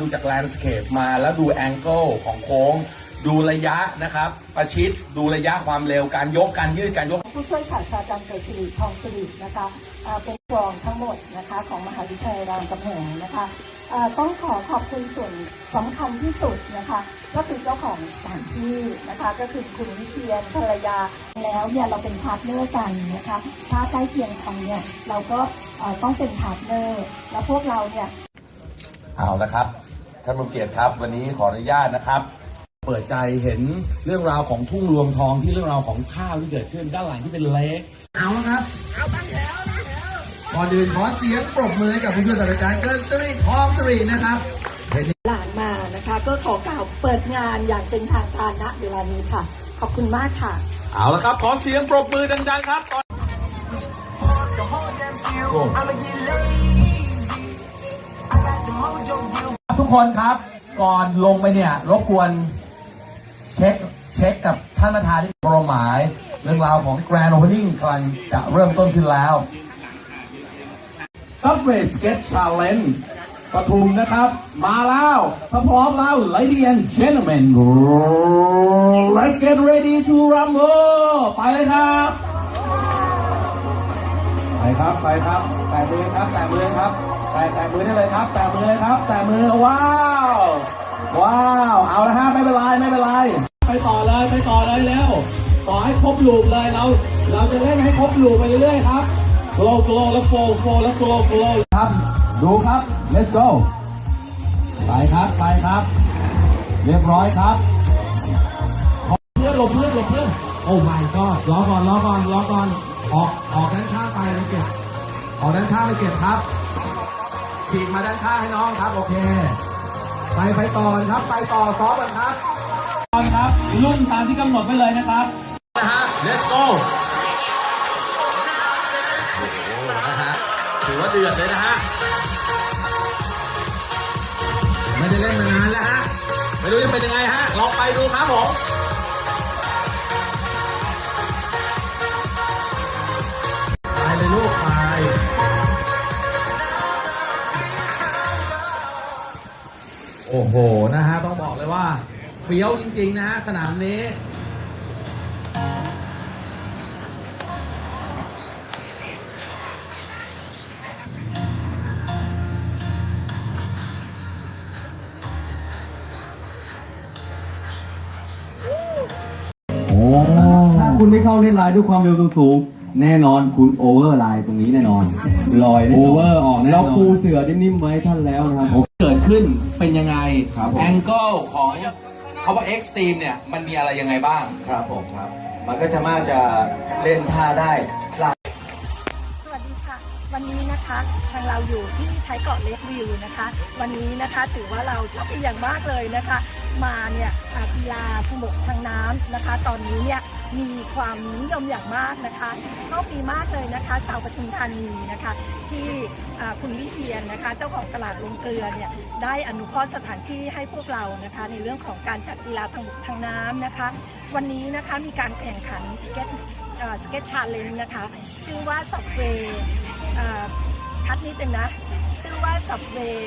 ดูจากแลนด์สเคปมาแล้วดูแองเกิลของโค้ง ดูระยะนะครับ ประชิดดูระยะความเร็วการยกการยืดการยก ผู้ช่วยศาสตราจารย์เกิดสิริทองสิรินะคะอ่าเป็นรองทั้งหมดนะคะของมหาวิทยาลัยรามคำแหงนะคะอ่าต้องขอขอบคุณส่วนสำคัญที่สุดนะคะ ก็คือเจ้าของสถานที่นะคะ ก็คือคุณวิเชียนภรรยาแล้วเนี่ยเราเป็นพาร์ทเนอร์กันนะคะ ถ้าใกล้เคียงกันเนี่ยเราก็เอ่อต้องเป็นพาร์ทเนอร์แล้วพวกเราเนี่ย เอาละครับ ท่านผู้เกียรติครับ วันนี้ขออนุญาตนะครับ เปิดใจเห็นเรื่องราวของทุ่งรวงทองที่เรื่องราวของข้าวที่เกิดขึ้นด้านหลังที่เป็นเล็กเอาละครับเอาตั้งแถวตั้งแถวก่อนอื่นขอเสียงปรบมือให้กับผู้ช่วยศาสตราจารย์เกิดสิริทองสิรินะครับเห็นหลานมานะคะ ก็ขอกล่าวเปิดงานอย่างเป็นทางการณเวลานี้ค่ะ ขอบคุณมากค่ะ เอาละครับ ขอเสียงปรบมือดังๆครับก่ กคนครับ ก่อนลงไปเนี่ย รบกวนเช็คเช็คกับท่านประธานที่กรมหมาย เรื่องราวของ Grand Opening กำลังจะเริ่มต้นขึ้นแล้ว Subway Sketch Challenge ปทุมนะครับ มาแล้วถ้าพร้อมแล้ว Ladies and Gentlemen let's get ready to rumble ไปเลยครับ ไปครับ ไปครับ แตะมือครับ แตะมือครับ แตะแตะมือได้เลยครับ แตะมือเลยครับ แตะมือว้าว ว้าว เอาละฮะไม่เป็นไรไม่เป็นไร ไปต่อเลยไปต่อเลยเร็วต่อให้ครบลูปเลยเรา เราจะเล่นให้ครบลูปไปเรื่อยๆครับ flow flow แล้ว flow flow แล้ว flow flow ครับ ดูครับ let's go ไปครับไปครับ เรียบร้อยครับเพื่อนหลบเพื่อนหลบเพื่อนโอ้ my god รอก่อนรอก่อนรอก่อนออกออกด้านข้างไปไปเก็บออกด้านข้างไปเก็บครับ ฉีกมาด้านข้างให้น้องครับ โอเค ไปไปต่อครับ ไปต่อซ้อมกันครับตอนครับรุ่นตามที่กำหนดไว้เลยนะครับนะฮะ let's go โอ้โหนะฮะถือว่าเดือดเลยนะฮะไม่ได้เล่นมานานแล้วฮะไม่รู้จะเป็นยังไงฮะลองไปดูครับผม อ้โหนะฮะต้องบอกเลยว่าเฟี้ยวจริง ๆ นะฮะสนามนี้ถ้าคุณไม่เข้าเล่นไลน์ด้วยความเร็วสูง แน่นอนคุณโอเวอร์ไลน์ตรงนี้แน่นอนลอยแน่นน Over ออกแน่นอน เราปูเสือนิ่มๆไว้ท่านแล้วนะครับ เกิดขึ้นเป็นยังไงครับผม แองเกิลของคำว่า Extreme เนี่ยมันมีอะไรยังไงบ้าง ครับผมครับ มันก็จะมากจะเล่นท่าได้หลาย สวัสดีค่ะ วันนี้นะคะทางเราอยู่ที่ไทยเกาะเลกวิวนะคะ วันนี้นะคะถือว่าเราโชคดีอย่างมากเลยนะคะ มาเนี่ยกีฬาสมุกทางน้ำนะคะ ตอนนี้เนี่ยมีความนิยมอย่างมากนะคะโชคดีมากเลยนะคะชาวปทุมธานีนะคะ ที่คุณวิเชียนนะคะ เจ้าของตลาดลงเกลือเนี่ยได้อนุเคราะห์สถานที่ให้พวกเรานะคะ ในเรื่องของการจัดกีฬาทางบกทางน้ำนะคะ วันนี้นะคะมีการแข่งขันสเก็ตสเก็ตชาเลนจ์นะคะ ชื่อว่าสับเวย์คัดนิดนึงนะชื่อว่าสับเวย์